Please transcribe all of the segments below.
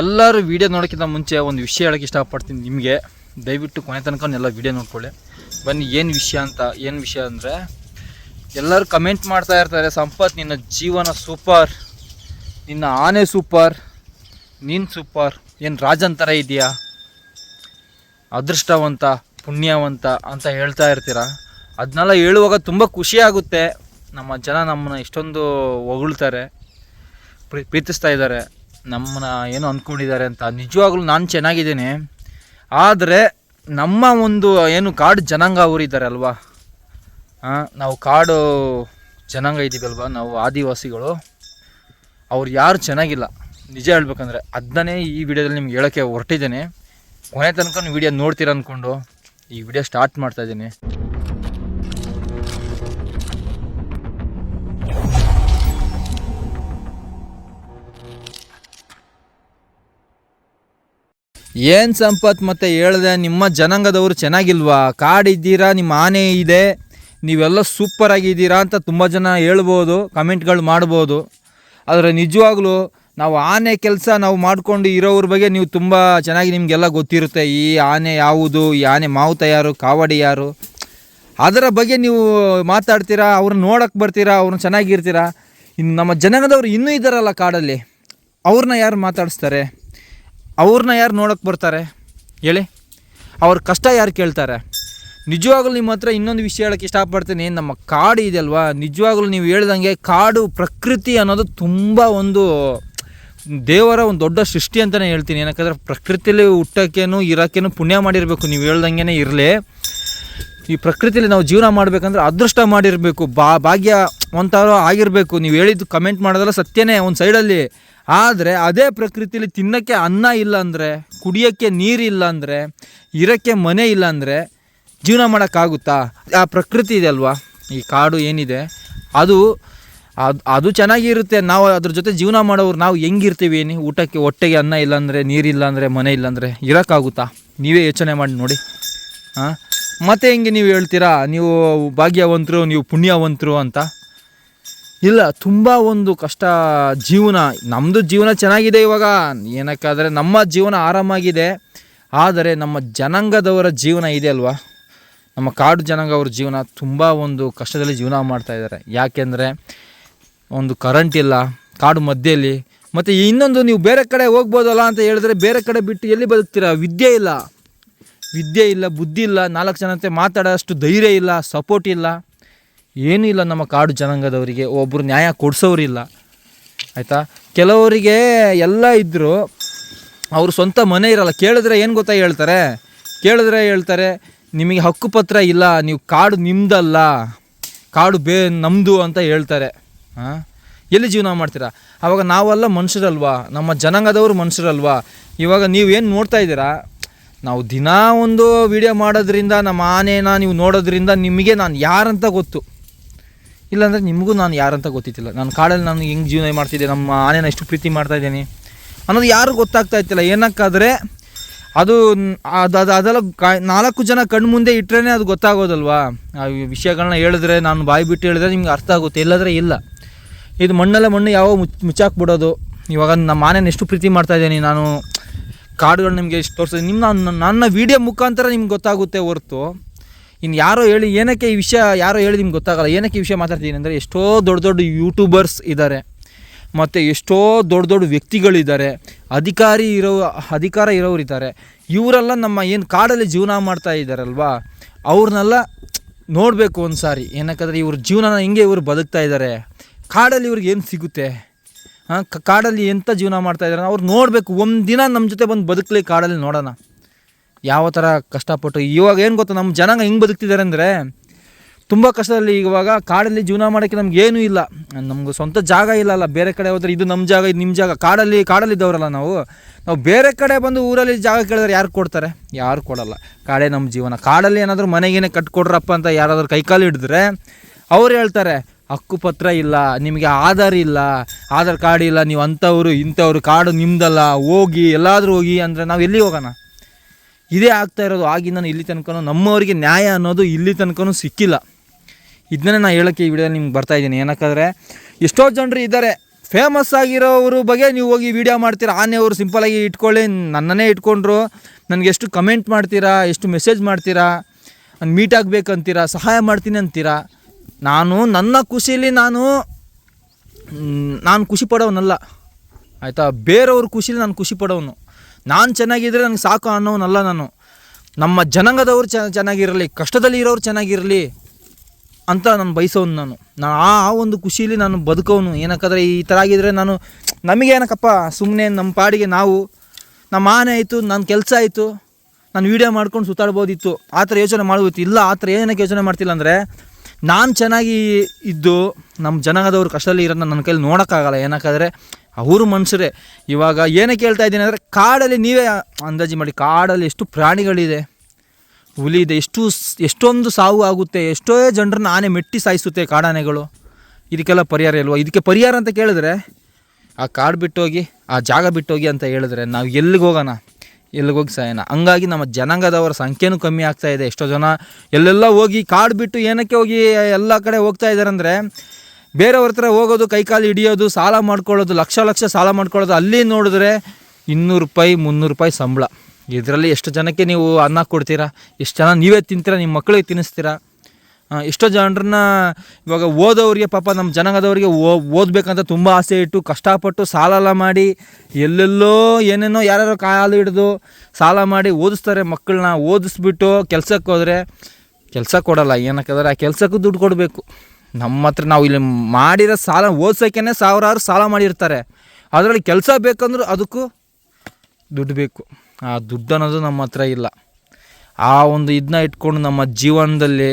ಎಲ್ಲರೂ ವೀಡಿಯೋ ನೋಡೋಕ್ಕಿಂತ ಮುಂಚೆ ಒಂದು ವಿಷಯ ಹೇಳೋಕ್ಕೆ ಇಷ್ಟಪಡ್ತೀನಿ ನಿಮಗೆ. ದಯವಿಟ್ಟು ಕೊನೆ ತನಕ ಎಲ್ಲ ವೀಡಿಯೋ ನೋಡ್ಕೊಳ್ಳಿ. ಬನ್ನಿ, ಏನು ವಿಷಯ ಅಂತ, ಏನು ವಿಷಯ ಅಂದರೆ, ಎಲ್ಲರೂ ಕಮೆಂಟ್ ಮಾಡ್ತಾ ಇರ್ತಾರೆ, ಸಂಪತ್ ನಿನ್ನ ಜೀವನ ಸೂಪರ್ ನಿನ್ನ ಆನೆ ಸೂಪರ್ ನೀನು ಸೂಪರ್ ಏನು ರಾಜನ್ ಥರ ಇದೆಯಾ ಅದೃಷ್ಟವಂತ, ಪುಣ್ಯವಂತ ಅಂತ ಹೇಳ್ತಾ ಇರ್ತೀರ? ಅದನ್ನೆಲ್ಲ ಹೇಳುವಾಗ ತುಂಬ ಖುಷಿ ಆಗುತ್ತೆ. ನಮ್ಮ ಜನ ನಮ್ಮನ್ನ ಇಷ್ಟೊಂದು ಹೊಗಳ್ತಾರೆ, ಪ್ರೀ, ಪ್ರೀತಿಸ್ತಾ ಇದ್ದಾರೆ. ನಮ್ಮನ್ನ ಏನು ಅಂದ್ಕೊಂಡಿದ್ದಾರೆ ಅಂತ. ನಿಜವಾಗ್ಲೂ ನಾನು ಚೆನ್ನಾಗಿದ್ದೀನಿ. ಆದರೆ ನಮ್ಮ ಒಂದು ಏನು ಕಾಡು ಜನಾಂಗ ಅವರು ಇದ್ದಾರೆ ಅಲ್ವಾ? ನಾವು ಕಾಡು ಜನಾಂಗ ಇದ್ದೀವಲ್ವಾ ನಾವು ಆದಿವಾಸಿಗಳು. ಅವ್ರು ಯಾರು ಚೆನ್ನಾಗಿಲ್ಲ. ನಿಜ ಹೇಳ್ಬೇಕಂದ್ರೆ ಅದನ್ನೇ ಈ ವಿಡಿಯೋದಲ್ಲಿ ನಿಮ್ಗೆ ಹೇಳೋಕ್ಕೆ ಹೊರಟಿದ್ದೀನಿ. ಕೊನೆ ತನಕ ವಿಡಿಯೋ ನೋಡ್ತೀರ ಅಂದ್ಕೊಂಡು ಈ ವಿಡಿಯೋ ಸ್ಟಾರ್ಟ್ ಮಾಡ್ತಾ ಏನು ಸಂಪತ್ ಮತ್ತೆ ಹೇಳಿದೆ, ನಿಮ್ಮ ಜನಾಂಗದವರು ಚೆನ್ನಾಗಿಲ್ವಾ? ಕಾಡಿದ್ದೀರಾ, ನಿಮ್ಮ ಆನೆ ಇದೆ. ನೀವೆಲ್ಲ ಸೂಪರ್ ಆಗಿದ್ದೀರಾ ಅಂತ ತುಂಬ ಜನ ಹೇಳ್ಬೋದು, ಕಮೆಂಟ್ಗಳು ಮಾಡ್ಬೋದು. ಆದರೆ ನಿಜವಾಗ್ಲೂ ನಾವು ಆನೆ ಕೆಲಸ ನಾವು ಮಾಡಿಕೊಂಡು ಇರೋವ್ರ ಬಗ್ಗೆ ನೀವು ತುಂಬ ಚೆನ್ನಾಗಿ ನಿಮಗೆಲ್ಲ ಗೊತ್ತಿರುತ್ತೆ. ಈ ಆನೆ ಯಾವುದು, ಈ ಆನೆ ಮಾವುತ ಯಾರು, ಕಾವಡಿ ಯಾರು? ಅದರ ಬಗ್ಗೆ ನೀವು ಮಾತಾಡ್ತೀರಾ ಅವ್ರನ್ನ ನೋಡೋಕ್ಕೆ ಬರ್ತೀರಾ ಅವ್ರನ್ನ ಚೆನ್ನಾಗಿರ್ತೀರಾ? ಇನ್ನು ನಮ್ಮ ಜನಾಂಗದವ್ರು ಇನ್ನೂ ಇದ್ದಾರಲ್ಲ ಕಾಡಲ್ಲಿ. ಅವ್ರನ್ನ ಯಾರು ಮಾತಾಡಿಸ್ತಾರೆ? ಅವ್ರನ್ನ ಯಾರು ನೋಡೋಕ್ಕೆ ಬರ್ತಾರೆ? ಹೇಳಿ. ಅವ್ರ ಕಷ್ಟ ಯಾರು ಕೇಳ್ತಾರೆ? ನಿಜವಾಗ್ಲೂ ನಿಮ್ಮ ಹತ್ರ ಇನ್ನೊಂದು ವಿಷಯ ಹೇಳೋಕ್ಕೆ ಇಷ್ಟಪಡ್ತೀನಿ. ನಮ್ಮ ಕಾಡು ಇದೆಯಲ್ವಾ? ನಿಜವಾಗ್ಲೂ ನೀವು ಹೇಳ್ದಂಗೆ ಕಾಡು ಪ್ರಕೃತಿ ಅನ್ನೋದು ತುಂಬ ಒಂದು ದೇವರ ಒಂದು ದೊಡ್ಡ ಸೃಷ್ಟಿ ಅಂತಲೇ ಹೇಳ್ತೀನಿ. ಏನಕ್ಕಂದ್ರೆ ಪ್ರಕೃತಿಯಲ್ಲಿ ಹುಟ್ಟೋಕ್ಕೇನು, ಇರೋಕ್ಕೇನು ಪುಣ್ಯ ಮಾಡಿರಬೇಕು. ನೀವು ಹೇಳ್ದಂಗೆ ಇರಲಿ. ಈ ಪ್ರಕೃತಿಯಲ್ಲಿ ನಾವು ಜೀವನ ಮಾಡಬೇಕಂದ್ರೆ ಅದೃಷ್ಟ ಮಾಡಿರಬೇಕು. ಬಾ ಭಾಗ್ಯ ಒಂಥರ ಆಗಿರಬೇಕು. ನೀವು ಹೇಳಿದ್ದು ಕಮೆಂಟ್ ಮಾಡೋದಲ್ಲ ಸತ್ಯನೇ. ಒಂದು ಸೈಡಲ್ಲಿ ಆದರೆ ಅದೇ ಪ್ರಕೃತಿಯಲ್ಲಿ ತಿನ್ನೋಕ್ಕೆ ಅನ್ನ ಇಲ್ಲ ಅಂದರೆ ಕುಡಿಯೋಕ್ಕೆ ನೀರಿಲ್ಲ ಅಂದರೆ ಇರೋಕ್ಕೆ ಮನೆ ಇಲ್ಲ ಅಂದರೆ ಜೀವನ ಮಾಡೋಕ್ಕಾಗುತ್ತಾ? ಆ ಪ್ರಕೃತಿ ಇದೆ ಅಲ್ವಾ? ಈ ಕಾಡು ಏನಿದೆ? ಅದು ಅದು ಅದು ಚೆನ್ನಾಗಿರುತ್ತೆ. ನಾವು ಅದ್ರ ಜೊತೆ ಜೀವನ ಮಾಡೋರು ನಾವು ಹೆಂಗಿರ್ತೀವಿ ಏನು? ಊಟಕ್ಕೆ ಹೊಟ್ಟೆಗೆ ಅನ್ನ ಇಲ್ಲಾಂದರೆ ನೀರಿಲ್ಲ ಅಂದರೆ ಮನೆ ಇಲ್ಲಾಂದರೆ ಇರೋಕ್ಕಾಗುತ್ತಾ? ನೀವೇ ಯೋಚನೆ ಮಾಡಿ ನೋಡಿ. ಹಾಂ ಮತ್ತೆ ಹೆಂಗೆ ನೀವು ಹೇಳ್ತೀರಾ? ನೀವು ಭಾಗ್ಯವಂತರು, ನೀವು ಪುಣ್ಯವಂತರು ಅಂತ? ಇಲ್ಲ, ತುಂಬ ಒಂದು ಕಷ್ಟ ಜೀವನ. ನಮ್ಮದು ಜೀವನ ಚೆನ್ನಾಗಿದೆ ಇವಾಗ. ಏನಕ್ಕಾದರೆ ನಮ್ಮ ಜೀವನ ಆರಾಮಾಗಿದೆ. ಆದರೆ ನಮ್ಮ ಜನಾಂಗದವರ ಜೀವನ ಇದೆ ಅಲ್ವಾ? ನಮ್ಮ ಕಾಡು ಜನಾಂಗ ಅವ್ರ ಜೀವನ ತುಂಬ ಒಂದು ಕಷ್ಟದಲ್ಲಿ ಜೀವನ ಮಾಡ್ತಾಯಿದ್ದಾರೆ ಯಾಕೆಂದರೆ ಒಂದು ಕರೆಂಟ್ ಇಲ್ಲ, ಕಾಡು ಮಧ್ಯೆಯಲ್ಲಿ. ಮತ್ತು ಇನ್ನೊಂದು ನೀವು ಬೇರೆ ಕಡೆ ಹೋಗ್ಬೋದಲ್ಲ ಅಂತ ಹೇಳಿದ್ರೆ ಬೇರೆ ಕಡೆ ಬಿಟ್ಟು ಎಲ್ಲಿ ಬದುಕ್ತೀರಾ? ವಿದ್ಯೆ ಇಲ್ಲ. ವಿದ್ಯೆ ಇಲ್ಲ, ಬುದ್ಧಿ ಇಲ್ಲ, ನಾಲ್ಕು ಜನತೆ ಮಾತಾಡೋಷ್ಟು ಧೈರ್ಯ ಇಲ್ಲ ಸಪೋರ್ಟ್ ಇಲ್ಲ. ಏನೂ ಇಲ್ಲ ನಮ್ಮ ಕಾಡು ಜನಾಂಗದವರಿಗೆ ಒಬ್ಬರು ನ್ಯಾಯ ಕೊಡಿಸೋರಿಲ್ಲ. ಆಯಿತಾ? ಕೆಲವರಿಗೆ ಎಲ್ಲ ಇದ್ದರೂ ಅವ್ರ ಸ್ವಂತ ಮನೆ ಇರಲ್ಲ. ಕೇಳಿದ್ರೆ ಏನು ಗೊತ್ತಾ ಹೇಳ್ತಾರೆ? ಕೇಳಿದ್ರೆ ಹೇಳ್ತಾರೆ, ನಿಮಗೆ ಹಕ್ಕುಪತ್ರ ಇಲ್ಲ, ನೀವು ಕಾಡು ನಿಮ್ಮದಲ್ಲ ಕಾಡು ಬೇ ನಮ್ಮದು ಅಂತ ಹೇಳ್ತಾರೆ. ಹಾಂ ಎಲ್ಲಿ ಜೀವನ ಮಾಡ್ತೀರಾ? ಆವಾಗ ನಾವೆಲ್ಲ ಮನುಷ್ಯರಲ್ವಾ? ನಮ್ಮ ಜನಾಂಗದವರು ಮನುಷ್ಯರಲ್ವಾ? ಇವಾಗ ನೀವು ಏನು ನೋಡ್ತಾ ಇದ್ದೀರಾ? ನಾವು ದಿನಾ ಒಂದು ವಿಡಿಯೋ ಮಾಡೋದ್ರಿಂದ, ನಮ್ಮ ಆನೆನ ನೀವು ನೋಡೋದ್ರಿಂದ ನಿಮಗೆ ನಾನು ಯಾರಂತ ಗೊತ್ತು. ಇಲ್ಲಾಂದರೆ ನಿಮಗೂ ನಾನು ಯಾರಂತ ಗೊತ್ತಿತ್ತಿಲ್ಲ. ನಾನು ಕಾಡಲ್ಲಿ ನಾನು ಹೆಂಗೆ ಜೀವನ ಮಾಡ್ತಿದ್ದೆ, ನಮ್ಮ ಆನೆನ ಎಷ್ಟು ಪ್ರೀತಿ ಮಾಡ್ತಾ ಇದ್ದೀನಿ. ಅನ್ನೋದು ಯಾರು ಗೊತ್ತಾಗ್ತಾ ಇತ್ತಿಲ್ಲ. ಏನಕ್ಕಾದರೆ ಅದು ಅದು ಅದು ಅದೆಲ್ಲ ನಾಲ್ಕು ಜನ ಕಣ್ಣು ಮುಂದೆ ಇಟ್ಟರೆ ಅದು ಗೊತ್ತಾಗೋದಲ್ವಾ? ಆ ವಿಷಯಗಳನ್ನ ಹೇಳಿದ್ರೆ, ನಾನು ಬಾಯಿ ಬಿಟ್ಟು ಹೇಳಿದ್ರೆ ನಿಮ್ಗೆ ಅರ್ಥ ಆಗುತ್ತೆ. ಇಲ್ಲದ್ರೆ ಇಲ್ಲ. ಇದು ಮಣ್ಣಲ್ಲೇ ಮಣ್ಣು ಯಾವ ಮುಚ್ ಮುಚ್ಚಾಕ್ಬಿಡೋದು. ಇವಾಗ ನಮ್ಮ ಆನೆನ ಎಷ್ಟು ಪ್ರೀತಿ ಮಾಡ್ತಾ ಇದ್ದೀನಿ ನಾನು. ಕಾಡುಗಳು ನಿಮಗೆ ಎಷ್ಟು ತೋರಿಸಿದೆ. ನಿಮ್ಮ ನನ್ನ ವೀಡಿಯೋ ಮುಖಾಂತರ ನಿಮ್ಗೆ ಗೊತ್ತಾಗುತ್ತೆ ಹೊರತು. ಇನ್ನು ಯಾರೋ ಹೇಳಿ, ಏನಕ್ಕೆ ಈ ವಿಷಯ ಯಾರೋ ಹೇಳಿ ನಿಮ್ಗೆ ಗೊತ್ತಾಗಲ್ಲ. ಏನಕ್ಕೆ ಈ ವಿಷಯ ಮಾತಾಡ್ತೀನಿ ಅಂದರೆ, ಎಷ್ಟೋ ದೊಡ್ಡ ದೊಡ್ಡ ಯೂಟ್ಯೂಬರ್ಸ್ ಇದ್ದಾರೆ ಮತ್ತು ಎಷ್ಟೋ ದೊಡ್ಡ ದೊಡ್ಡ ವ್ಯಕ್ತಿಗಳಿದ್ದಾರೆ ಅಧಿಕಾರಿ ಇರೋ, ಅಧಿಕಾರ ಇರೋರು ಇದ್ದಾರೆ ಇವರೆಲ್ಲ ನಮ್ಮ ಏನು ಕಾಡಲ್ಲಿ ಜೀವನ ಮಾಡ್ತಾ ಇದ್ದಾರಲ್ವಾ ಅವ್ರನ್ನೆಲ್ಲ ನೋಡಬೇಕು ಒಂದು ಸಾರಿ ಏನಕ್ಕಂದರೆ ಇವ್ರ ಜೀವನನ ಹೆಂಗೆ ಇವರು ಬದುಕ್ತಾ ಇದ್ದಾರೆ ಕಾಡಲ್ಲಿ ಇವ್ರಿಗೆ ಏನು ಸಿಗುತ್ತೆ? ಹಾಂ ಕಾಡಲ್ಲಿ ಎಂಥ ಜೀವನ ಮಾಡ್ತಾ ಇದ್ದಾರೆ ಅವ್ರು ನೋಡಬೇಕು. ಒಂದು ದಿನ ನಮ್ಮ ಜೊತೆ ಬಂದು ಬದುಕಲಿ ಕಾಡಲ್ಲಿ ನೋಡೋಣ. ಯಾವ ಥರ ಕಷ್ಟಪಟ್ಟು, ಇವಾಗ ಏನು ಗೊತ್ತಾ, ನಮ್ಮ ಜನಾಂಗ ಹೆಂಗೆ ಬದುಕ್ತಿದ್ದಾರೆ ಅಂದರೆ, ತುಂಬ ಕಷ್ಟದಲ್ಲಿ ಇವಾಗ ಕಾಡಲ್ಲಿ ಜೀವನ ಮಾಡೋಕ್ಕೆ ನಮ್ಗೆ ಏನೂ ಇಲ್ಲ. ನಮ್ಗೆ ಸ್ವಂತ ಜಾಗ ಇಲ್ಲಲ್ಲ ಬೇರೆ ಕಡೆ ಹೋದ್ರೆ ಇದು ನಮ್ಮ ಜಾಗ, ಇದು ನಿಮ್ಮ ಜಾಗ. ಕಾಡಲ್ಲಿ, ಕಾಡಲ್ಲಿದ್ದವರಲ್ಲ ನಾವು. ನಾವು ಬೇರೆ ಕಡೆ ಬಂದು ಊರಲ್ಲಿ ಜಾಗ ಕೇಳಿದ್ರೆ ಯಾರು ಕೊಡ್ತಾರೆ? ಯಾರು ಕೊಡಲ್ಲ. ಕಾಡೇ ನಮ್ಮ ಜೀವನ. ಕಾಡಲ್ಲಿ ಏನಾದರೂ ಮನೆಗೇನೆ ಕಟ್ಕೊಡ್ರಪ್ಪ ಅಂತ ಯಾರಾದರೂ ಕೈಕಾಲು ಹಿಡಿದ್ರೆ, ಅವ್ರು ಹೇಳ್ತಾರೆ, ಹಕ್ಕುಪತ್ರ ಇಲ್ಲ, ನಿಮಗೆ ಆಧಾರ್ ಇಲ್ಲ, ಆಧಾರ್ ಕಾರ್ಡ್ ಇಲ್ಲ, ನೀವು ಅಂಥವ್ರು, ಇಂಥವ್ರು, ಕಾಡು ನಿಮ್ದಲ್ಲ, ಹೋಗಿ, ಎಲ್ಲಾದರೂ ಹೋಗಿ ಅಂದರೆ ನಾವು ಎಲ್ಲಿ ಹೋಗೋಣ? ಇದೇ ಆಗ್ತಾ ಇರೋದು, ಆಗಿಂದ ಇಲ್ಲಿ ತನಕ ನಮ್ಮವರಿಗೆ ನ್ಯಾಯ ಅನ್ನೋದು ಇಲ್ಲಿ ತನಕ ಸಿಕ್ಕಿಲ್ಲ. ಇದನ್ನೇ ನಾನು ಹೇಳೋಕ್ಕೆ ಈ ವಿಡಿಯೋ ನಿಮ್ಗೆ ಬರ್ತಾ ಇದ್ದೀನಿ. ಏನಕ್ಕಾದ್ರೆ, ಎಷ್ಟೋ ಜನರು ಇದ್ದಾರೆ ಫೇಮಸ್ ಆಗಿರೋವ್ರ ಬಗ್ಗೆ ನೀವು ಹೋಗಿ ವಿಡಿಯೋ ಮಾಡ್ತೀರಾ? ಆನೆಯವರು ಸಿಂಪಲಾಗಿ ಇಟ್ಕೊಳ್ಳಿ, ನನ್ನನ್ನೇ ಇಟ್ಕೊಂಡ್ರು. ನನಗೆ ಎಷ್ಟು ಕಮೆಂಟ್ ಮಾಡ್ತೀರಾ, ಎಷ್ಟು ಮೆಸೇಜ್ ಮಾಡ್ತೀರಾ ನಾನು ಮೀಟ್ ಆಗಬೇಕಂತೀರಾ, ಸಹಾಯ ಮಾಡ್ತೀನಿ ಅಂತೀರಾ? ನಾನು ನನ್ನ ಖುಷಿಲಿ ನಾನು ನಾನು ಖುಷಿ ಪಡೋನಲ್ಲ. ಆಯಿತಾ? ಬೇರೆಯವ್ರ ಖುಷಿಲಿ ನಾನು ಖುಷಿ ಪಡೋನು. ನಾನು ಚೆನ್ನಾಗಿದ್ದರೆ ನನಗೆ ಸಾಕು ಅನ್ನೋನಲ್ಲ ನಾನು. ನಮ್ಮ ಜನಾಂಗದವರು ಚ, ಚೆನ್ನಾಗಿರಲಿ ಕಷ್ಟದಲ್ಲಿ ಇರೋರು ಚೆನ್ನಾಗಿರಲಿ ಅಂತ ನಾನು ಬಯಸೋನು ನಾನು. ನಾನು ಆ ಒಂದು ಖುಷಿಲಿ ನಾನು ಬದುಕೋನು. ಏನಕ್ಕಾದ್ರೆ ಈ ಥರ ಆಗಿದ್ದರೆ ನಾನು ನಮಗೇನಕ್ಕಪ್ಪ ಸುಮ್ಮನೆ ನಮ್ಮ ಪಾಡಿಗೆ ನಾವು ನಮ್ಮ ಆನೆ ಆಯಿತು ನನ್ನ ಕೆಲಸ ಆಯಿತು, ನಾನು ವೀಡಿಯೋ ಮಾಡ್ಕೊಂಡು ಸುತ್ತಾಡ್ಬೋದಿತ್ತು, ಆ ಥರ ಯೋಚನೆ ಮಾಡ್ಬೋದಿತ್ತು. ಇಲ್ಲ, ಆ ಥರ ಏನಕ್ಕೆ ಯೋಚನೆ ಮಾಡ್ತಿಲ್ಲ ಅಂದರೆ, ನಾನು ಚೆನ್ನಾಗಿ ಇದ್ದು ನಮ್ಮ ಜನಾಂಗದವ್ರು ಕಷ್ಟದಲ್ಲಿ ಇರೋದನ್ನ ನನ್ನ ಕೈಲಿ ನೋಡೋಕ್ಕಾಗಲ್ಲ. ಏನಕ್ಕಾದರೆ ಅವರು ಮನುಷ್ಯರೇ ಇವಾಗ ಏನಕ್ಕೆ ಹೇಳ್ತಾ ಇದ್ದೀನಿ ಅಂದರೆ ಕಾಡಲ್ಲಿ ನೀವೇ ಅಂದಾಜು ಮಾಡಿ, ಕಾಡಲ್ಲಿ ಎಷ್ಟು ಪ್ರಾಣಿಗಳಿದೆ, ಹುಲಿ ಇದೆ, ಎಷ್ಟು ಎಷ್ಟೊಂದು ಸಾವು ಆಗುತ್ತೆ, ಎಷ್ಟೋ ಜನರನ್ನ ಆನೆ ಮೆಟ್ಟಿ ಸಾಯಿಸುತ್ತೆ ಕಾಡಾನೆಗಳು. ಇದಕ್ಕೆಲ್ಲ ಪರಿಹಾರ ಇಲ್ವಾ? ಇದಕ್ಕೆ ಪರಿಹಾರ ಅಂತ ಕೇಳಿದ್ರೆ, ಆ ಕಾಡು ಬಿಟ್ಟೋಗಿ, ಆ ಜಾಗ ಬಿಟ್ಟೋಗಿ ಅಂತ ಹೇಳಿದ್ರೆ ನಾವು ಎಲ್ಲಿಗೆ ಹೋಗೋಣ? ಎಲ್ಲಿಗೆ ಹೋಗಿ ಸಾಯೋಣ? ಹಂಗಾಗಿ ನಮ್ಮ ಜನಾಂಗದವರ ಸಂಖ್ಯೆನೂ ಕಮ್ಮಿ ಆಗ್ತಾ ಇದೆ. ಎಷ್ಟೋ ಜನ ಎಲ್ಲೆಲ್ಲ ಹೋಗಿ ಕಾಡು ಬಿಟ್ಟು ಏನಕ್ಕೆ ಹೋಗಿ ಎಲ್ಲ ಕಡೆ ಹೋಗ್ತಾ ಇದ್ದಾರೆ ಅಂದರೆ ಬೇರೆಯವ್ರ ಹತ್ರ ಹೋಗೋದು ಕೈಕಾಲು ಹಿಡಿಯೋದು, ಸಾಲ ಮಾಡ್ಕೊಳ್ಳೋದು, ಲಕ್ಷ ಲಕ್ಷ ಸಾಲ ಮಾಡ್ಕೊಳ್ಳೋದು, ಅಲ್ಲಿ ನೋಡಿದ್ರೆ ಇನ್ನೂರು ರೂಪಾಯಿ, ಮುನ್ನೂರು ರೂಪಾಯಿ ಸಂಬಳ. ಇದರಲ್ಲಿ ಎಷ್ಟು ಜನಕ್ಕೆ ನೀವು ಅನ್ನ ಕೊಡ್ತೀರಾ? ಎಷ್ಟು ಜನ ನೀವೇ ತಿಂತೀರಾ? ನಿಮ್ಮ ಮಕ್ಕಳಿಗೆ ತಿನ್ನಿಸ್ತೀರಾ? ಎಷ್ಟೋ ಜನರನ್ನ ಇವಾಗ ಓದೋರಿಗೆ ಪಾಪ ನಮ್ಮ ಜನಾಂಗದವರಿಗೆ ಓದಬೇಕಂತ ತುಂಬ ಆಸೆ ಇಟ್ಟು ಕಷ್ಟಪಟ್ಟು ಸಾಲ ಎಲ್ಲ ಮಾಡಿ ಎಲ್ಲೆಲ್ಲೋ ಏನೇನೋ ಯಾರ್ಯಾರೋ ಕಾಲು ಹಿಡಿದು ಸಾಲ ಮಾಡಿ ಓದಿಸ್ತಾರೆ ಮಕ್ಕಳನ್ನ. ಓದಿಸ್ಬಿಟ್ಟು ಕೆಲಸಕ್ಕೆ ಹೋದರೆ ಕೆಲಸ ಕೊಡಲ್ಲ. ಏನಕ್ಕಂದ್ರೆ ಆ ಕೆಲಸಕ್ಕೂ ದುಡ್ಡು ಕೊಡಬೇಕು. ನಮ್ಮ ಹತ್ರ ನಾವು ಇಲ್ಲಿ ಮಾಡಿರೋ ಸಾಲ ಓದ್ಸೋಕ್ಕೇ ಸಾವಿರಾರು ಸಾಲ ಮಾಡಿರ್ತಾರೆ. ಅದರಲ್ಲಿ ಕೆಲಸ ಬೇಕಂದ್ರೂ ಅದಕ್ಕೂ ದುಡ್ಡು ಬೇಕು. ಆ ದುಡ್ಡು ಅನ್ನೋದು ನಮ್ಮ ಹತ್ರ ಇಲ್ಲ. ಆ ಒಂದು ಇದನ್ನ ಇಟ್ಕೊಂಡು ನಮ್ಮ ಜೀವನದಲ್ಲಿ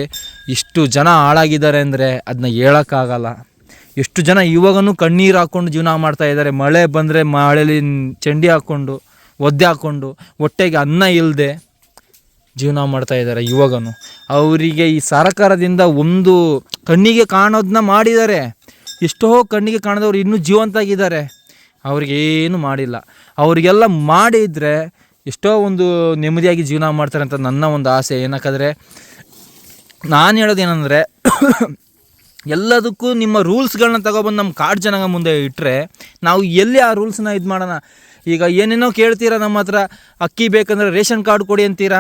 ಇಷ್ಟು ಜನ ಹಾಳಾಗಿದ್ದಾರೆ ಅಂದರೆ ಅದನ್ನ ಹೇಳೋಕ್ಕಾಗಲ್ಲ. ಎಷ್ಟು ಜನ ಇವಾಗನೂ ಕಣ್ಣೀರು ಹಾಕ್ಕೊಂಡು ಜೀವನ ಮಾಡ್ತಾ ಇದ್ದಾರೆ. ಮಳೆ ಬಂದರೆ ಮಳೆಯಲ್ಲಿ ಚಂಡಿ ಹಾಕ್ಕೊಂಡು ಒದ್ದೆ ಹಾಕ್ಕೊಂಡು ಹೊಟ್ಟೆಗೆ ಅನ್ನ ಇಲ್ಲದೆ ಜೀವನ ಮಾಡ್ತಾ ಇದ್ದಾರೆ ಇವಾಗನು. ಅವರಿಗೆ ಈ ಸರ್ಕಾರದಿಂದ ಒಂದು ಕಣ್ಣಿಗೆ ಕಾಣೋದನ್ನ ಮಾಡಿದ್ದಾರೆ ಎಷ್ಟೋ ಕಣ್ಣಿಗೆ ಕಾಣದವ್ರು ಇನ್ನೂ ಜೀವಂತಾಗಿದ್ದಾರೆ. ಅವ್ರಿಗೆ ಏನು ಮಾಡಿಲ್ಲ. ಅವರಿಗೆಲ್ಲ ಮಾಡಿದರೆ ಎಷ್ಟೋ ಒಂದು ನೆಮ್ಮದಿಯಾಗಿ ಜೀವನ ಮಾಡ್ತಾರೆ ಅಂತ ನನ್ನ ಒಂದು ಆಸೆ. ಏನಕ್ಕಾದರೆ, ನಾನು ಹೇಳೋದೇನೆಂದರೆ, ಎಲ್ಲದಕ್ಕೂ ನಿಮ್ಮ ರೂಲ್ಸ್ಗಳನ್ನ ತಗೊಬಂದು ನಮ್ಮ ಕಾಡು ಜನಾಂಗ ಮುಂದೆ ಇಟ್ಟರೆ ನಾವು ಎಲ್ಲಿ ಆ ರೂಲ್ಸ್ನ ಇದು ಮಾಡೋಣ ಈಗ ಏನೇನೋ ಕೇಳ್ತೀರಾ ನಮ್ಮ ಹತ್ರ? ಅಕ್ಕಿ ಬೇಕಂದ್ರೆ ರೇಷನ್ ಕಾರ್ಡ್ ಕೊಡಿ ಅಂತೀರಾ?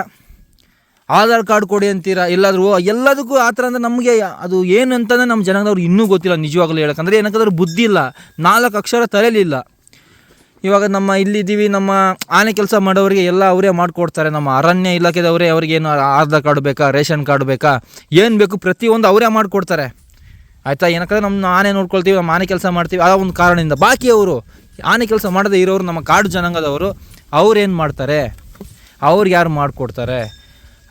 ಆಧಾರ್ ಕಾರ್ಡ್ ಕೊಡಿ ಅಂತೀರಾ? ಎಲ್ಲಾದರೂ ಎಲ್ಲದಕ್ಕೂ ಆ ಥರ ಅಂದರೆ ನಮಗೆ ಅದು ಏನು ಅಂತಂದರೆ ನಮ್ಮ ಜನಾಂಗದವ್ರು ಇನ್ನೂ ಗೊತ್ತಿಲ್ಲ, ನಿಜವಾಗ್ಲೂ ಹೇಳಕಂದ್ರೆ ಏನಕ್ಕಂದ್ರೆ ಬುದ್ಧಿ ಇಲ್ಲ, ನಾಲ್ಕು ಅಕ್ಷರ ತರಲಿಲ್ಲ ಇವಾಗ ನಮ್ಮ ಇಲ್ಲಿದ್ದೀವಿ, ನಮ್ಮ ಆನೆ ಕೆಲಸ ಮಾಡೋರಿಗೆ ಎಲ್ಲ ಅವರೇ ಮಾಡಿಕೊಡ್ತಾರೆ. ನಮ್ಮ ಅರಣ್ಯ ಇಲಾಖೆದವರೇ ಅವ್ರಿಗೇನು ಆಧಾರ್ ಕಾರ್ಡ್ ಬೇಕಾ, ರೇಷನ್ ಕಾರ್ಡ್ ಬೇಕಾ, ಏನು ಬೇಕು ಪ್ರತಿಯೊಂದು ಅವರೇ ಮಾಡಿಕೊಡ್ತಾರೆ. ಆಯಿತಾ? ಏನಕ್ಕಂದ್ರೆ ನಮ್ಮ ಆನೆ ನೋಡ್ಕೊಳ್ತೀವಿ, ನಮ್ಮ ಆನೆ ಕೆಲಸ ಮಾಡ್ತೀವಿ, ಆ ಒಂದು ಕಾರಣದಿಂದ. ಬಾಕಿಯವರು ಆನೆ ಕೆಲಸ ಮಾಡದೇ ಇರೋರು ನಮ್ಮ ಕಾಡು ಜನಾಂಗದವರು ಅವ್ರು ಏನು ಮಾಡ್ತಾರೆ? ಅವ್ರಿಗೆ ಯಾರು ಮಾಡಿಕೊಡ್ತಾರೆ?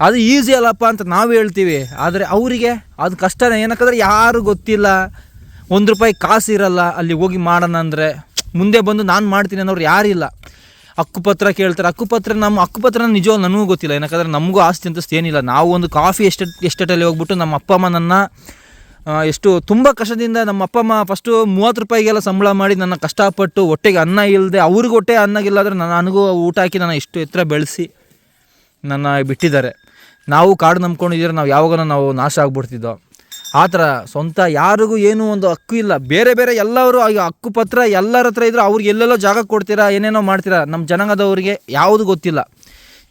ಅದು ಈಸಿ ಅಲ್ಲಪ್ಪ ಅಂತ ನಾವು ಹೇಳ್ತೀವಿ. ಆದರೆ ಅವರಿಗೆ ಅದು ಕಷ್ಟನೇ. ಏನಕ್ಕಂದ್ರೆ ಯಾರು ಗೊತ್ತಿಲ್ಲ. ಒಂದು ರೂಪಾಯಿ ಕಾಸು ಇರಲ್ಲ. ಅಲ್ಲಿ ಹೋಗಿ ಮಾಡೋಣ ಅಂದರೆ ಮುಂದೆ ಬಂದು ನಾನು ಮಾಡ್ತೀನಿ ಅನ್ನೋರು ಯಾರಿಲ್ಲ ಹಕ್ಕುಪತ್ರ ಕೇಳ್ತಾರೆ. ಹಕ್ಕುಪತ್ರ ನಮ್ಮ ಹಕ್ಕುಪತ್ರ ನಿಜವಾಗ ನನಗೂ ಗೊತ್ತಿಲ್ಲ. ಏನಕ್ಕಂದ್ರೆ ನಮಗೂ ಆಸ್ತಿ ಅಂತಸ್ತು ಏನಿಲ್ಲ. ನಾವು ಒಂದು ಕಾಫಿ ಎಸ್ಟೇಟ್ ಎಸ್ಟೇಟಲ್ಲಿ ಹೋಗ್ಬಿಟ್ಟು ನಮ್ಮ ಅಪ್ಪ ಅಮ್ಮ ನನ್ನ ಆ, ಎಷ್ಟು ತುಂಬ ಕಷ್ಟದಿಂದ ನಮ್ಮ ಅಪ್ಪ ಅಮ್ಮ ಫಸ್ಟು ಮೂವತ್ತು ರೂಪಾಯಿಗೆಲ್ಲ ಸಂಬಳ ಮಾಡಿ ನನ್ನ ಕಷ್ಟಪಟ್ಟು ಹೊಟ್ಟೆಗೆ ಅನ್ನ ಇಲ್ಲದೆ ಅವ್ರಿಗೆ ಹೊಟ್ಟೆ ಅನ್ನಗಿಲ್ಲಾದ್ರೆ ನನ್ನ ನನಗೂ ಊಟ ಹಾಕಿ ನನ್ನ ಇಷ್ಟು ಎತ್ತರ ಬೆಳೆಸಿ ನನ್ನ ಬಿಟ್ಟಿದ್ದಾರೆ. ನಾವು ಕಾಡು ನಂಬ್ಕೊಂಡಿದ್ದೀರ, ನಾವು ಯಾವಾಗ ನಾವು ನಾಶ ಆಗ್ಬಿಡ್ತಿದ್ದೋ. ಆ ಥರ ಸ್ವಂತ ಯಾರಿಗೂ ಏನೂ ಒಂದು ಹಕ್ಕು ಇಲ್ಲ. ಬೇರೆ ಬೇರೆ ಎಲ್ಲರೂ ಈಗ ಹಕ್ಕುಪತ್ರ ಎಲ್ಲರ ಹತ್ರ ಇದ್ದರೆ ಅವ್ರಿಗೆ ಎಲ್ಲೆಲ್ಲೋ ಜಾಗ ಕೊಡ್ತೀರಾ, ಏನೇನೋ ಮಾಡ್ತೀರಾ, ನಮ್ಮ ಜನಾಂಗದವ್ರಿಗೆ ಯಾವುದು ಗೊತ್ತಿಲ್ಲ.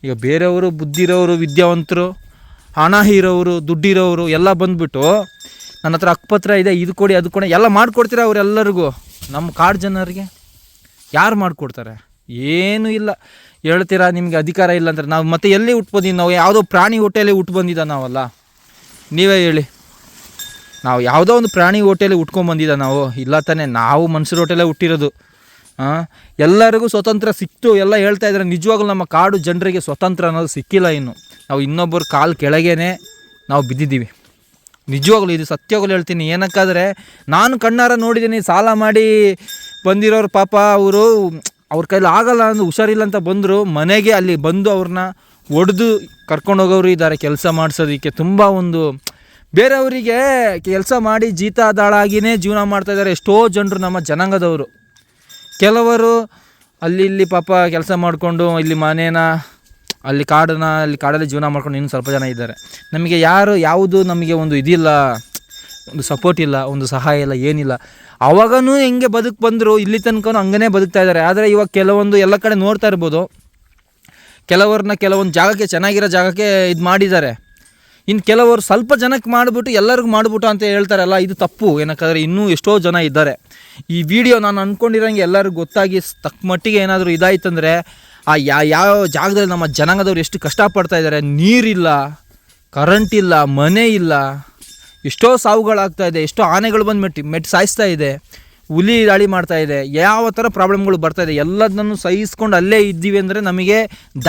ಈಗ ಬೇರೆಯವರು ಬುದ್ಧಿರೋರು, ವಿದ್ಯಾವಂತರು, ಹಣ ಇರೋರು ದುಡ್ಡಿರೋರು ಎಲ್ಲ ಬಂದುಬಿಟ್ಟು ನನ್ನ ಹತ್ರ ಹಕ್ಕುಪತ್ರ ಇದೆ, ಇದು ಕೊಡಿ, ಅದು ಕೊಡಿ, ಎಲ್ಲ ಮಾಡಿಕೊಡ್ತೀರಾ ಅವರೆಲ್ಲರಿಗೂ? ನಮ್ಮ ಕಾಡು ಜನರಿಗೆ ಯಾರು ಮಾಡಿಕೊಡ್ತಾರೆ? ಏನೂ ಇಲ್ಲ. ಹೇಳ್ತೀರಾ? ನಿಮಗೆ ಅಧಿಕಾರ ಇಲ್ಲ ಅಂದರೆ ನಾವು ಮತ್ತೆ ಎಲ್ಲಿ ಹುಟ್ಟು ನಾವು? ಯಾವುದೋ ಪ್ರಾಣಿ ಹೋಟೆಲಿ ಹುಟ್ಟು ಬಂದಿದ್ದ ನಾವಲ್ಲ. ನೀವೇ ಹೇಳಿ. ನಾವು ಯಾವುದೋ ಒಂದು ಪ್ರಾಣಿ ಹೋಟೆಲಿ ಉಟ್ಕೊಂಡು ಬಂದಿದ್ದ ನಾವು. ಇಲ್ಲ ತಾನೇ, ನಾವು ಮನುಷ್ಯರ ಹೋಟೆಲೇ ಹುಟ್ಟಿರೋದು. ಹಾಂ ಎಲ್ಲರಿಗೂ ಸ್ವತಂತ್ರ ಸಿಕ್ತು. ಎಲ್ಲ ಹೇಳ್ತಾ ಇದ್ದಾರೆ ನಿಜವಾಗ್ಲೂ ನಮ್ಮ ಕಾಡು ಜನರಿಗೆ ಸ್ವತಂತ್ರ ಅನ್ನೋದು ಸಿಕ್ಕಿಲ್ಲ ಇನ್ನು. ನಾವು ಇನ್ನೊಬ್ಬರ ಕಾಲು ಕೆಳಗೇನೆ ನಾವು ಬಿದ್ದಿದ್ದೀವಿ. ನಿಜವಾಗ್ಲೂ ಇದು ಸತ್ಯವಾಗ್ಲೂ ಹೇಳ್ತೀನಿ. ಏನಕ್ಕಾದರೆ, ನಾನು ಕಣ್ಣಾರ ನೋಡಿದ್ದೀನಿ, ಸಾಲ ಮಾಡಿ ಬಂದಿರೋರು ಪಾಪ, ಅವರು ಅವ್ರ ಕೈಲಿ ಆಗಲ್ಲ ಅಂದ್ರೆ ಹುಷಾರಿಲ್ಲ ಅಂತ ಬಂದರು, ಮನೆಗೆ ಅಲ್ಲಿ ಬಂದು ಅವ್ರನ್ನ ಒಡೆದು ಕರ್ಕೊಂಡು ಹೋಗೋರು ಇದ್ದಾರೆ ಕೆಲಸ ಮಾಡಿಸೋದಕ್ಕೆ ತುಂಬ ಒಂದು ಬೇರೆಯವರಿಗೆ ಕೆಲಸ ಮಾಡಿ ಜೀತದಾಳಾಗಿಯೇ ಜೀವನ ಮಾಡ್ತಾ ಇದ್ದಾರೆ ಎಷ್ಟೋ ಜನರು ನಮ್ಮ ಜನಾಂಗದವರು. ಕೆಲವರು ಅಲ್ಲಿ ಇಲ್ಲಿ ಪಾಪ ಕೆಲಸ ಮಾಡಿಕೊಂಡು ಇಲ್ಲಿ ಮನೇನ, ಅಲ್ಲಿ ಕಾಡನ್ನ, ಅಲ್ಲಿ ಕಾಡಲ್ಲಿ ಜೀವನ ಮಾಡ್ಕೊಂಡು ಇನ್ನೂ ಸ್ವಲ್ಪ ಜನ ಇದ್ದಾರೆ. ನಮಗೆ ಯಾರು ಯಾವುದು ನಮಗೆ ಒಂದು ಇದಿಲ್ಲ, ಒಂದು ಸಪೋರ್ಟ್ ಇಲ್ಲ, ಒಂದು ಸಹಾಯ ಇಲ್ಲ, ಏನಿಲ್ಲ. ಅವಾಗನೂ ಹೆಂಗೆ ಬದುಕು ಬಂದರು, ಇಲ್ಲಿ ತನಕ ಹಂಗನೇ ಬದುಕ್ತಾ ಇದ್ದಾರೆ. ಆದರೆ ಇವಾಗ ಕೆಲವೊಂದು ಎಲ್ಲ ಕಡೆ ನೋಡ್ತಾ ಇರ್ಬೋದು. ಕೆಲವ್ರನ್ನ ಕೆಲವೊಂದು ಜಾಗಕ್ಕೆ, ಚೆನ್ನಾಗಿರೋ ಜಾಗಕ್ಕೆ ಇದು ಮಾಡಿದ್ದಾರೆ. ಇನ್ನು ಕೆಲವರು ಸ್ವಲ್ಪ ಜನಕ್ಕೆ ಮಾಡಿಬಿಟ್ಟು ಎಲ್ಲರಿಗೂ ಮಾಡಿಬಿಟ್ಟು ಅಂತ ಹೇಳ್ತಾರಲ್ಲ, ಇದು ತಪ್ಪು. ಏನಕ್ಕಾದ್ರೆ ಇನ್ನೂ ಎಷ್ಟೋ ಜನ ಇದ್ದಾರೆ. ಈ ವಿಡಿಯೋ ನಾನು ಅಂದ್ಕೊಂಡಿರೋಂಗೆ ಎಲ್ಲರಿಗೂ ಗೊತ್ತಾಗಿ ತಕ್ಕ ಮಟ್ಟಿಗೆ ಏನಾದರೂ ಇದಾಯ್ತಂದರೆ, ಆ ಯಾ, ಯಾವ ಜಾಗದಲ್ಲಿ ನಮ್ಮ ಜನಾಂಗದವ್ರು ಎಷ್ಟು ಕಷ್ಟಪಡ್ತಾ ಇದ್ದಾರೆ. ನೀರಿಲ್ಲ ಕರೆಂಟ್ ಇಲ್ಲ, ಮನೆ ಇಲ್ಲ. ಎಷ್ಟೋ ಸಾವುಗಳಾಗ್ತಾ ಇದೆ, ಎಷ್ಟೋ ಆನೆಗಳು ಬಂದು ಮೆಟ್ಟಿ ಮೆಟ್ಟು ಸಾಯಿಸ್ತಾ ಇದೆ, ಹುಲಿ ದಾಳಿ ಮಾಡ್ತಾ ಇದೆ, ಯಾವ ಥರ ಪ್ರಾಬ್ಲಮ್ಗಳು ಬರ್ತಾ ಇದೆ, ಎಲ್ಲದನ್ನು ಸಹಿಸ್ಕೊಂಡು ಅಲ್ಲೇ ಇದ್ದೀವಿ ಅಂದರೆ ನಮಗೆ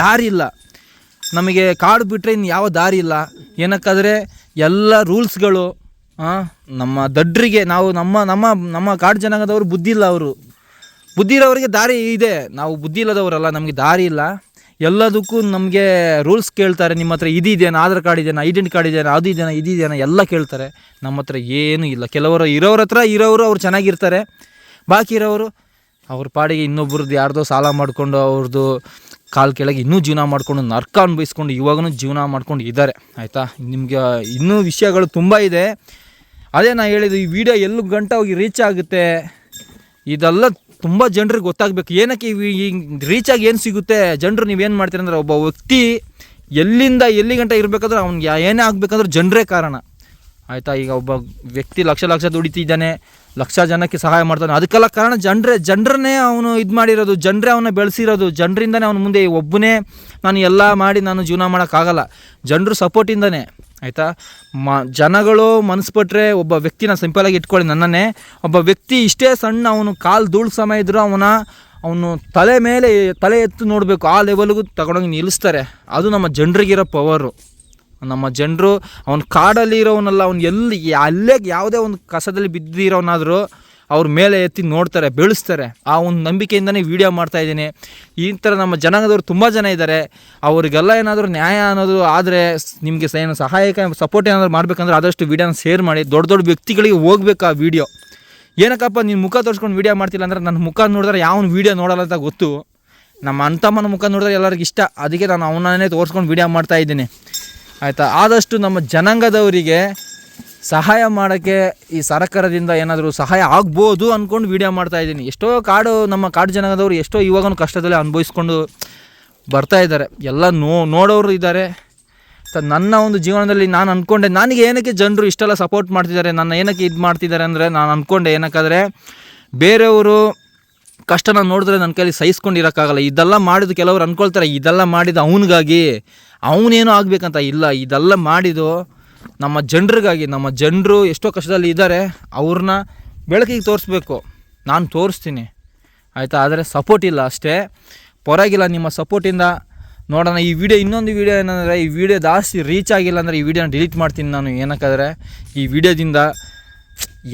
ದಾರಿ ಇಲ್ಲ. ನಮಗೆ ಕಾಡು ಬಿಟ್ಟರೆ ಇನ್ನು ಯಾವ ದಾರಿ ಇಲ್ಲ. ಏನಕ್ಕಾದರೆ ಎಲ್ಲ ರೂಲ್ಸ್ಗಳು ನಮ್ಮ ದಡ್ರಿಗೆ, ನಾವು ನಮ್ಮ ನಮ್ಮ ನಮ್ಮ ಕಾಡು ಜನಾಂಗದವರು ಬುದ್ಧಿ ಇಲ್ಲ ಅವರು. ಬುದ್ಧಿ ಇರೋವರಿಗೆ ದಾರಿ ಇದೆ. ನಾವು ಬುದ್ಧಿ ಇಲ್ಲದವರಲ್ಲ, ನಮಗೆ ದಾರಿ ಇಲ್ಲ. ಎಲ್ಲದಕ್ಕೂ ನಮಗೆ ರೂಲ್ಸ್ ಕೇಳ್ತಾರೆ, ನಿಮ್ಮ ಹತ್ರ ಇದೆಯಾ ಆಧಾರ್ ಕಾರ್ಡ್ ಇದೆಯಾ ಐಡೆಂಟಿ ಕಾರ್ಡ್ ಇದೆಯಾ, ಅದು ಇದೆಯಾ ಇದಿದೆಯಾ ಎಲ್ಲ ಕೇಳ್ತಾರೆ. ನಮ್ಮ ಹತ್ರ ಏನೂ ಇಲ್ಲ. ಕೆಲವರು ಇರೋರ ಹತ್ರ ಇರೋರು ಅವ್ರು ಚೆನ್ನಾಗಿರ್ತಾರೆ. ಬಾಕಿ ಇರೋರು ಅವ್ರ ಪಾಡಿಗೆ ಇನ್ನೊಬ್ರದ್ದು ಯಾರ್ದೋ ಸಾಲ ಮಾಡಿಕೊಂಡು ಅವ್ರದ್ದು ಕಾಲು ಕೆಳಗೆ ಇನ್ನೂ ಜೀವನ ಮಾಡಿಕೊಂಡು ನರ್ಕ ಅನುಭವಿಸ್ಕೊಂಡು ಇವಾಗೂ ಜೀವನ ಮಾಡ್ಕೊಂಡು ಇದ್ದಾರೆ. ಆಯಿತಾ? ನಿಮಗೆ ಇನ್ನೂ ವಿಷಯಗಳು ತುಂಬ ಇದೆ. ಅದೇ ನಾನು ಹೇಳಿದ್ದು, ಈ ವಿಡಿಯೋ ಎಲ್ಲಿ ಗಂಟ ಹೋಗಿ ರೀಚ್ ಆಗುತ್ತೆ, ಇದೆಲ್ಲ ತುಂಬ ಜನರಿಗೆ ಗೊತ್ತಾಗಬೇಕು. ಏನಕ್ಕೆ ಈ ರೀಚ್ ಆಗಿ ಏನು ಸಿಗುತ್ತೆ? ಜನರು ನೀವೇನು ಮಾಡ್ತೀರ ಅಂದರೆ ಒಬ್ಬ ವ್ಯಕ್ತಿ ಎಲ್ಲಿಂದ ಎಲ್ಲಿ ಗಂಟ ಇರಬೇಕಾದ್ರೆ ಅವ್ನಿಗೆ ಏನೇ ಆಗಬೇಕಂದ್ರೆ ಜನರೇ ಕಾರಣ. ಆಯಿತಾ? ಈಗ ಒಬ್ಬ ವ್ಯಕ್ತಿ ಲಕ್ಷ ಲಕ್ಷ ದುಡಿತಿದ್ದಾನೆ, ಲಕ್ಷ ಜನಕ್ಕೆ ಸಹಾಯ ಮಾಡ್ತಾನೆ. ಅದಕ್ಕೆಲ್ಲ ಕಾರಣ ಜನರೇ ಜನರನ್ನೇ ಅವನು ಇದು ಮಾಡಿರೋದು, ಜನರೇ ಅವನ್ನ ಬೆಳೆಸಿರೋದು, ಜನರಿಂದನೇ ಅವನ ಮುಂದೆ ಒಬ್ಬನೇ ನಾನು ಎಲ್ಲ ಮಾಡಿ ನಾನು ಜೀವನ ಮಾಡೋಕ್ಕಾಗಲ್ಲ. ಜನರು ಸಪೋರ್ಟಿಂದನೇ ಆಯಿತಾ? ಮ, ಜನಗಳು ಮನಸ್ಸು ಪಟ್ಟರೆ ಒಬ್ಬ ವ್ಯಕ್ತಿನ ಸಿಂಪಲಾಗಿ ಇಟ್ಕೊಳ್ಳಿ ನನ್ನನ್ನೇ. ಒಬ್ಬ ವ್ಯಕ್ತಿ ಇಷ್ಟೇ ಸಣ್ಣ, ಅವನು ಕಾಲು ಧೂಳು ಸಮಯ ಇದ್ದರೂ ಅವನ, ಅವನು ತಲೆ ಮೇಲೆ ತಲೆ ಎತ್ತು ನೋಡಬೇಕು. ಆ ಲೆವೆಲ್ಗೂ ತಗೊಂಡೋಗಿ ನಿಲ್ಲಿಸ್ತಾರೆ. ಅದು ನಮ್ಮ ಜನರಿಗಿರೋ ಪವರು ನಮ್ಮ ಜನರು, ಅವ್ನು ಕಾಡಲ್ಲಿ ಇರೋವನಲ್ಲ, ಅವ್ನು ಎಲ್ಲಿ ಅಲ್ಲೇ ಯಾವುದೇ ಒಂದು ಕಸದಲ್ಲಿ ಬಿದ್ದಿರೋನಾದರೂ ಅವ್ರ ಮೇಲೆ ಎತ್ತಿ ನೋಡ್ತಾರೆ, ಬೆಳೆಸ್ತಾರೆ. ಆ ಒಂದು ನಂಬಿಕೆಯಿಂದನೇ ವೀಡಿಯೋ ಮಾಡ್ತಾ ಇದ್ದೀನಿ. ಈ ಥರ ನಮ್ಮ ಜನಾಂಗದವ್ರು ತುಂಬ ಜನ ಇದ್ದಾರೆ. ಅವರಿಗೆಲ್ಲ ಏನಾದರೂ ನ್ಯಾಯ ಅನ್ನೋದು ಆದರೆ ನಿಮಗೆ ಏನು ಸಹಾಯಕ ಸಪೋರ್ಟ್ ಏನಾದರೂ ಮಾಡಬೇಕಂದ್ರೆ ಆದಷ್ಟು ವೀಡಿಯೋನ ಶೇರ್ ಮಾಡಿ. ದೊಡ್ಡ ದೊಡ್ಡ ವ್ಯಕ್ತಿಗಳಿಗೆ ಹೋಗ್ಬೇಕು ಆ ವೀಡಿಯೋ ಏನಕ್ಕಪ್ಪ, ನೀನು ಮುಖ ತೋರಿಸ್ಕೊಂಡು ವೀಡಿಯೋ ಮಾಡ್ತಿಲ್ಲ ಅಂದರೆ ನನ್ನ ಮುಖ ನೋಡಿದ್ರೆ ಯಾವ ವೀಡಿಯೋ ನೋಡಲ್ಲ ಅಂತ ಗೊತ್ತು. ನಮ್ಮ ಅಂತಮ್ಮನ ಮುಖ ನೋಡಿದ್ರೆ ಎಲ್ಲರಿಗೂ ಇಷ್ಟ. ಅದಕ್ಕೆ ನಾನು ಅವನನ್ನೇ ತೋರಿಸ್ಕೊಂಡು ವೀಡಿಯೋ ಮಾಡ್ತಾ ಇದ್ದೀನಿ. ಆಯಿತಾ? ಆದಷ್ಟು ನಮ್ಮ ಜನಾಂಗದವರಿಗೆ ಸಹಾಯ ಮಾಡೋಕ್ಕೆ ಈ ಸರ್ಕಾರದಿಂದ ಏನಾದರೂ ಸಹಾಯ ಆಗ್ಬೋದು ಅಂದ್ಕೊಂಡು ವೀಡಿಯೋ ಮಾಡ್ತಾ ಇದ್ದೀನಿ. ಎಷ್ಟೋ ಕಾಡು ನಮ್ಮ ಕಾಡು ಜನಾಂಗದವರು ಎಷ್ಟೋ ಇವಾಗೂ ಕಷ್ಟದಲ್ಲಿ ಅನುಭವಿಸ್ಕೊಂಡು ಬರ್ತಾ ಇದ್ದಾರೆ. ಎಲ್ಲ ನೋ, ನೋಡೋರು ಇದ್ದಾರೆ. ನನ್ನ ಒಂದು ಜೀವನದಲ್ಲಿ ನಾನು ಅಂದ್ಕೊಂಡೆ ನನಗೆ ಏನಕ್ಕೆ ಜನರು ಇಷ್ಟೆಲ್ಲ ಸಪೋರ್ಟ್ ಮಾಡ್ತಿದ್ದಾರೆ, ನನ್ನ ಏನಕ್ಕೆ ಇದು ಮಾಡ್ತಿದ್ದಾರೆ ಅಂದರೆ ನಾನು ಅಂದ್ಕೊಂಡೆ ಏನಕ್ಕಾದರೆ ಬೇರೆಯವರು ಕಷ್ಟನ ನೋಡಿದ್ರೆ ನನ್ನ ಕೈಲಿ ಸಹಿಸ್ಕೊಂಡಿರೋಕ್ಕಾಗಲ್ಲ. ಇದೆಲ್ಲ ಮಾಡಿದ್ದು ಕೆಲವರು ಅಂದ್ಕೊಳ್ತಾರೆ ಇದೆಲ್ಲ ಮಾಡಿದ ಅವನಿಗಾಗಿ. ಅವನೇನೋ ಆಗಬೇಕಂತ ಇಲ್ಲ. ಇದೆಲ್ಲ ಮಾಡಿದ್ದು ನಮ್ಮ ಜನರಿಗಾಗಿ, ನಮ್ಮ ಜನರು ಎಷ್ಟೋ ಕಷ್ಟದಲ್ಲಿ ಇದ್ದಾರೆ ಅವ್ರನ್ನ ಬೆಳಕಿಗೆ ತೋರಿಸ್ಬೇಕು. ನಾನು ತೋರಿಸ್ತೀನಿ. ಆಯಿತಾ? ಆದರೆ ಸಪೋರ್ಟ್ ಇಲ್ಲ ಅಷ್ಟೇ. ಪರವಾಗಿಲ್ಲ, ನಿಮ್ಮ ಸಪೋರ್ಟಿಂದ ನೋಡೋಣ. ಈ ವಿಡಿಯೋ ಇನ್ನೊಂದು ವಿಡಿಯೋ ಏನಂದರೆ, ಈ ವಿಡಿಯೋ ಜಾಸ್ತಿ ರೀಚ್ ಆಗಿಲ್ಲ ಅಂದರೆ ಈ ವಿಡಿಯೋನ ಡಿಲೀಟ್ ಮಾಡ್ತೀನಿ ನಾನು. ಏನಕ್ಕಾದ್ರೆ, ಈ ವಿಡಿಯೋದಿಂದ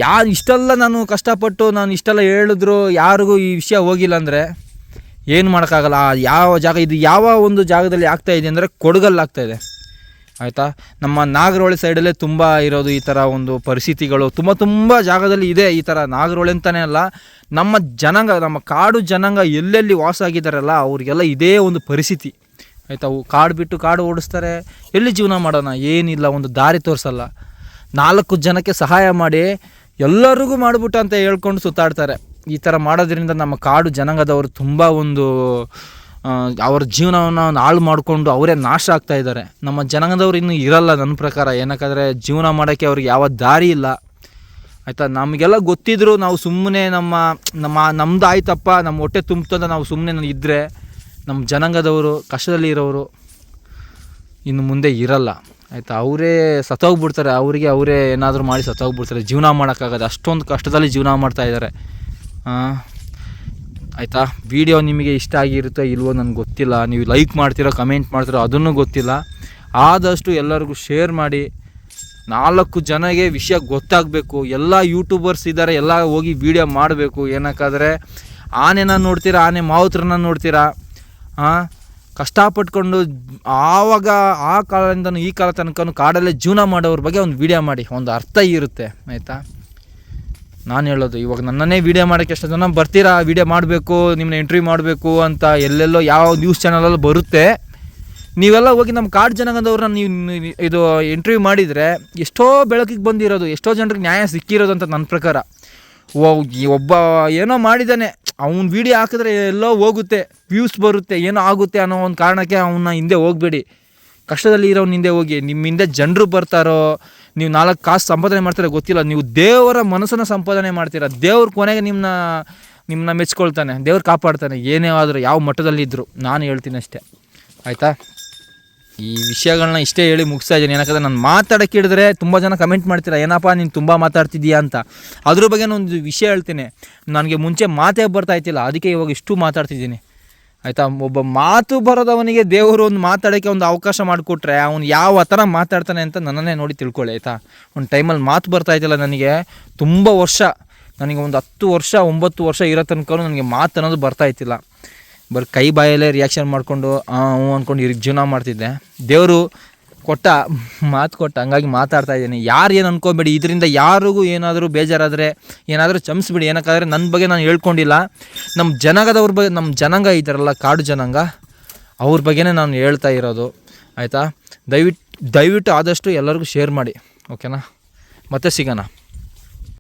ಯಾ ಇಷ್ಟೆಲ್ಲ ನಾನು ಕಷ್ಟಪಟ್ಟು ನಾನು ಇಷ್ಟೆಲ್ಲ ಹೇಳಿದ್ರು, ಯಾರಿಗೂ ಈ ವಿಷಯ ಹೋಗಿಲ್ಲ ಅಂದರೆ ಏನು ಮಾಡೋಕ್ಕಾಗಲ್ಲ? ಯಾವ ಜಾಗ, ಇದು ಯಾವ ಒಂದು ಜಾಗದಲ್ಲಿ ಆಗ್ತಾಯಿದೆ ಅಂದರೆ ಕೊಡಗಲ್ಲಿ ಆಗ್ತಾ ಇದೆ. ಆಯಿತಾ? ನಮ್ಮ ನಾಗರೋಳಿ ಸೈಡಲ್ಲೇ ತುಂಬ ಇರೋದು ಈ ಥರ ಒಂದು ಪರಿಸ್ಥಿತಿಗಳು. ತುಂಬ ತುಂಬ ಜಾಗದಲ್ಲಿ ಇದೆ ಈ ಥರ ನಾಗರೋಳಿ ಅಂತಲೇ ಅಲ್ಲ. ನಮ್ಮ ಜನಾಂಗ, ನಮ್ಮ ಕಾಡು ಜನಾಂಗ ಎಲ್ಲೆಲ್ಲಿ ವಾಸ ಆಗಿದ್ದಾರಲ್ಲ, ಅವ್ರಿಗೆಲ್ಲ ಇದೇ ಒಂದು ಪರಿಸ್ಥಿತಿ. ಆಯಿತಾ? ಕಾಡು ಬಿಟ್ಟು ಕಾಡು ಓಡಿಸ್ತಾರೆ. ಎಲ್ಲಿ ಜೀವನ ಮಾಡೋಣ? ಏನಿಲ್ಲ, ಒಂದು ದಾರಿ ತೋರಿಸಲ್ಲ. ನಾಲ್ಕು ಜನಕ್ಕೆ ಸಹಾಯ ಮಾಡಿ ಎಲ್ಲರಿಗೂ ಮಾಡಿಬಿಟ್ಟು ಅಂತ ಹೇಳ್ಕೊಂಡು ಸುತ್ತಾಡ್ತಾರೆ. ಈ ಥರ ಮಾಡೋದ್ರಿಂದ ನಮ್ಮ ಕಾಡು ಜನಾಂಗದವರು ತುಂಬ ಒಂದು ಅವ್ರ ಜೀವನವನ್ನು ಹಾಳು ಮಾಡಿಕೊಂಡು ಅವರೇ ನಾಶ ಆಗ್ತಾ ಇದ್ದಾರೆ. ನಮ್ಮ ಜನಾಂಗದವ್ರು ಇನ್ನೂ ಇರಲ್ಲ ನನ್ನ ಪ್ರಕಾರ. ಏನಕ್ಕಾದರೆ ಜೀವನ ಮಾಡೋಕ್ಕೆ ಅವ್ರಿಗೆ ಯಾವ ದಾರಿ ಇಲ್ಲ. ಆಯಿತಾ? ನಮಗೆಲ್ಲ ಗೊತ್ತಿದ್ದರೂ ನಾವು ಸುಮ್ಮನೆ ನಮ್ಮ ನಮ್ಮ, ನಮ್ದು ಆಯ್ತಪ್ಪ, ನಮ್ಮ ಹೊಟ್ಟೆ ತುಂಬ್ತಂದ ನಾವು ಸುಮ್ಮನೆ ಇದ್ದರೆ ನಮ್ಮ ಜನಾಂಗದವರು, ಕಷ್ಟದಲ್ಲಿ ಇರೋರು ಇನ್ನು ಮುಂದೆ ಇರಲ್ಲ. ಆಯಿತಾ? ಅವರೇ ಸತ್ತೋಗ್ಬಿಡ್ತಾರೆ. ಅವರಿಗೆ ಅವರೇ ಏನಾದರೂ ಮಾಡಿ ಸತ್ತೋಗ್ಬಿಡ್ತಾರೆ. ಜೀವನ ಮಾಡೋಕ್ಕಾಗದು ಅಷ್ಟೊಂದು ಕಷ್ಟದಲ್ಲಿ ಜೀವನ ಮಾಡ್ತಾ ಇದ್ದಾರೆ. ಆಯಿತಾ? ವಿಡಿಯೋ ನಿಮಗೆ ಇಷ್ಟ ಆಗಿರುತ್ತೋ ಇಲ್ವೋ ನನಗೆ ಗೊತ್ತಿಲ್ಲ. ನೀವು ಲೈಕ್ ಮಾಡ್ತೀರೋ ಕಮೆಂಟ್ ಮಾಡ್ತೀರೋ ಅದನ್ನು ಗೊತ್ತಿಲ್ಲ. ಆದಷ್ಟು ಎಲ್ಲರಿಗೂ ಶೇರ್ ಮಾಡಿ. ನಾಲ್ಕು ಜನಗೆ ವಿಷಯ ಗೊತ್ತಾಗಬೇಕು. ಎಲ್ಲ ಯೂಟ್ಯೂಬರ್ಸ್ ಇದ್ದಾರೆ ಎಲ್ಲ ಹೋಗಿ ವಿಡಿಯೋ ಮಾಡಬೇಕು. ಏನಕ್ಕಾದರೆ, ಆನೆನ ನೋಡ್ತೀರಾ, ಆನೆ ಮಾವುತ್ರನ ನೋಡ್ತೀರಾ? ಹಾಂ ಕಷ್ಟಪಟ್ಕೊಂಡು ಆವಾಗ ಆ ಕಾಲದಿಂದನೂ ಈ ಕಾಲ ತನಕ ಕಾಡಲ್ಲೇ ಜೀವನ ಮಾಡೋರ ಬಗ್ಗೆ ಒಂದು ವಿಡಿಯೋ ಮಾಡಿ. ಒಂದು ಅರ್ಥ ಇರುತ್ತೆ, ಆಯಿತಾ? ನಾನು ಹೇಳೋದು, ಇವಾಗ ನನ್ನನ್ನೇ ವೀಡಿಯೋ ಮಾಡೋಕ್ಕೆ ಎಷ್ಟು ಜನ ಬರ್ತೀರಾ ವೀಡಿಯೋ ಮಾಡಬೇಕು ನಿಮ್ಮನ್ನ ಇಂಟರ್ವ್ಯೂ ಮಾಡಬೇಕು ಅಂತ ಎಲ್ಲೆಲ್ಲೋ ಯಾವ ನ್ಯೂಸ್ ಚಾನಲಲ್ಲಿ ಬರುತ್ತೆ. ನೀವೆಲ್ಲ ಹೋಗಿ ನಮ್ಮ ಕಾಡು ಜನಗಂದವ್ರನ್ನ ನೀವು ಇದು ಇಂಟರ್ವ್ಯೂ ಮಾಡಿದರೆ ಎಷ್ಟೋ ಬೆಳಕಿಗೆ ಬಂದಿರೋದು, ಎಷ್ಟೋ ಜನರಿಗೆ ನ್ಯಾಯ ಸಿಕ್ಕಿರೋದು ಅಂತ ನನ್ನ ಪ್ರಕಾರ. ಒಬ್ಬ ಏನೋ ಮಾಡಿದ್ದಾನೆ ಅವ್ನ ವಿಡಿಯೋ ಹಾಕಿದ್ರೆ ಎಲ್ಲೋ ಹೋಗುತ್ತೆ ವ್ಯೂಸ್ ಬರುತ್ತೆ, ಏನೋ ಆಗುತ್ತೆ ಅನ್ನೋ ಒಂದು ಕಾರಣಕ್ಕೆ ಅವನ್ನ ಹಿಂದೆ ಹೋಗಬೇಡಿ. ಕಷ್ಟದಲ್ಲಿ ಇರೋನ ಹಿಂದೆ ಹೋಗಿ ನಿಮ್ಮ ಹಿಂದೆ ಜನರು ಬರ್ತಾರೋ ನೀವು ನಾಲ್ಕು ಕಾಸು ಸಂಪಾದನೆ ಮಾಡ್ತೀರ ಗೊತ್ತಿಲ್ಲ. ನೀವು ದೇವರ ಮನಸ್ಸನ್ನು ಸಂಪಾದನೆ ಮಾಡ್ತೀರ. ದೇವ್ರ ಕೊನೆಗೆ ನಿಮ್ಮನ್ನ ನಿಮ್ಮನ್ನ ಮೆಚ್ಕೊಳ್ತಾನೆ. ದೇವ್ರು ಕಾಪಾಡ್ತಾನೆ. ಏನೇ ಆದರೂ ಯಾವ ಮಟ್ಟದಲ್ಲಿದ್ದರು ನಾನು ಹೇಳ್ತೀನಿ ಅಷ್ಟೇ. ಆಯಿತಾ? ಈ ವಿಷಯಗಳನ್ನ ಇಷ್ಟೇ ಹೇಳಿ ಮುಗಿಸ್ತಾ ಇದ್ದೀನಿ. ಏನಕ್ಕೆ ನಾನು ಮಾತಾಡೋಕ್ಕೆ ಹಿಡಿದ್ರೆ ತುಂಬ ಜನ ಕಮೆಂಟ್ ಮಾಡ್ತೀರಾ, ಏನಪ್ಪ, ನೀನು ತುಂಬ ಮಾತಾಡ್ತಿದ್ದೀಯಾ? ಅಂತ. ಅದ್ರ ಬಗ್ಗೆ ಒಂದು ವಿಷಯ ಹೇಳ್ತೀನಿ. ನನಗೆ ಮುಂಚೆ ಮಾತೇ ಬರ್ತಾ ಇತ್ತಿಲ್ಲ ಅದಕ್ಕೆ ಇವಾಗ ಇಷ್ಟು ಮಾತಾಡ್ತಿದ್ದೀನಿ. ಆಯಿತಾ? ಒಬ್ಬ ಮಾತು ಬರೋದವನಿಗೆ ದೇವರು ಒಂದು ಮಾತಾಡೋಕ್ಕೆ ಒಂದು ಅವಕಾಶ ಮಾಡಿಕೊಟ್ರೆ ಅವ್ನು ಯಾವ ಥರ ಮಾತಾಡ್ತಾನೆ ಅಂತ ನನ್ನನ್ನೇ ನೋಡಿ ತಿಳ್ಕೊಳ್ಳಿ, ಆಯಿತಾ? ಒಂದು ಟೈಮಲ್ಲಿ ಮಾತು ಬರ್ತಾ ಇದ್ದಿಲ್ಲ ನನಗೆ, ತುಂಬ ವರ್ಷ, ನನಗೆ ಒಂದು ಹತ್ತು ವರ್ಷ, ಒಂಬತ್ತು ವರ್ಷ ಇರೋ ತನಕ ನನಗೆ ಮಾತು ಅನ್ನೋದು ಬರ್ತಾ ಇತ್ತಿಲ್ಲ ಬರೀ ಕೈ ಬಾಯಲ್ಲೇ ರಿಯಾಕ್ಷನ್ ಮಾಡಿಕೊಂಡು ಹ್ಞೂ ಅಂದ್ಕೊಂಡು ಇರಿಗೆ ಜೀವನ ಮಾಡ್ತಿದ್ದೆ. ದೇವರು ಕೊಟ್ಟ, ಮಾತು ಕೊಟ್ಟ, ಹಂಗಾಗಿ ಮಾತಾಡ್ತಾ ಇದ್ದೀನಿ. ಯಾರು ಏನು ಅನ್ಕೋಬೇಡಿ, ಇದರಿಂದ ಯಾರಿಗೂ ಏನಾದರೂ ಬೇಜಾರಾದರೆ, ಏನಾದರೂ ಚಮಿಸ್ಬಿಡಿ ಏನಕ್ಕಾದರೆ ನನ್ನ ಬಗ್ಗೆ ನಾನು ಹೇಳ್ಕೊಂಡಿಲ್ಲ. ನಮ್ಮ ಜನಾಂಗದವ್ರ ಬಗ್ಗೆ ನಮ್ಮ ಜನಾಂಗ ಇದ್ದಾರಲ್ಲ ಕಾಡು ಜನಾಂಗ, ಅವ್ರ ಬಗ್ಗೆನೇ ನಾನು ಹೇಳ್ತಾ ಇರೋದು. ಆಯಿತಾ? ದಯವಿಟ್ಟು ದಯವಿಟ್ಟು ಆದಷ್ಟು ಎಲ್ಲರಿಗೂ ಶೇರ್ ಮಾಡಿ. ಓಕೆನಾ? ಮತ್ತೆ ಸಿಗೋಣ.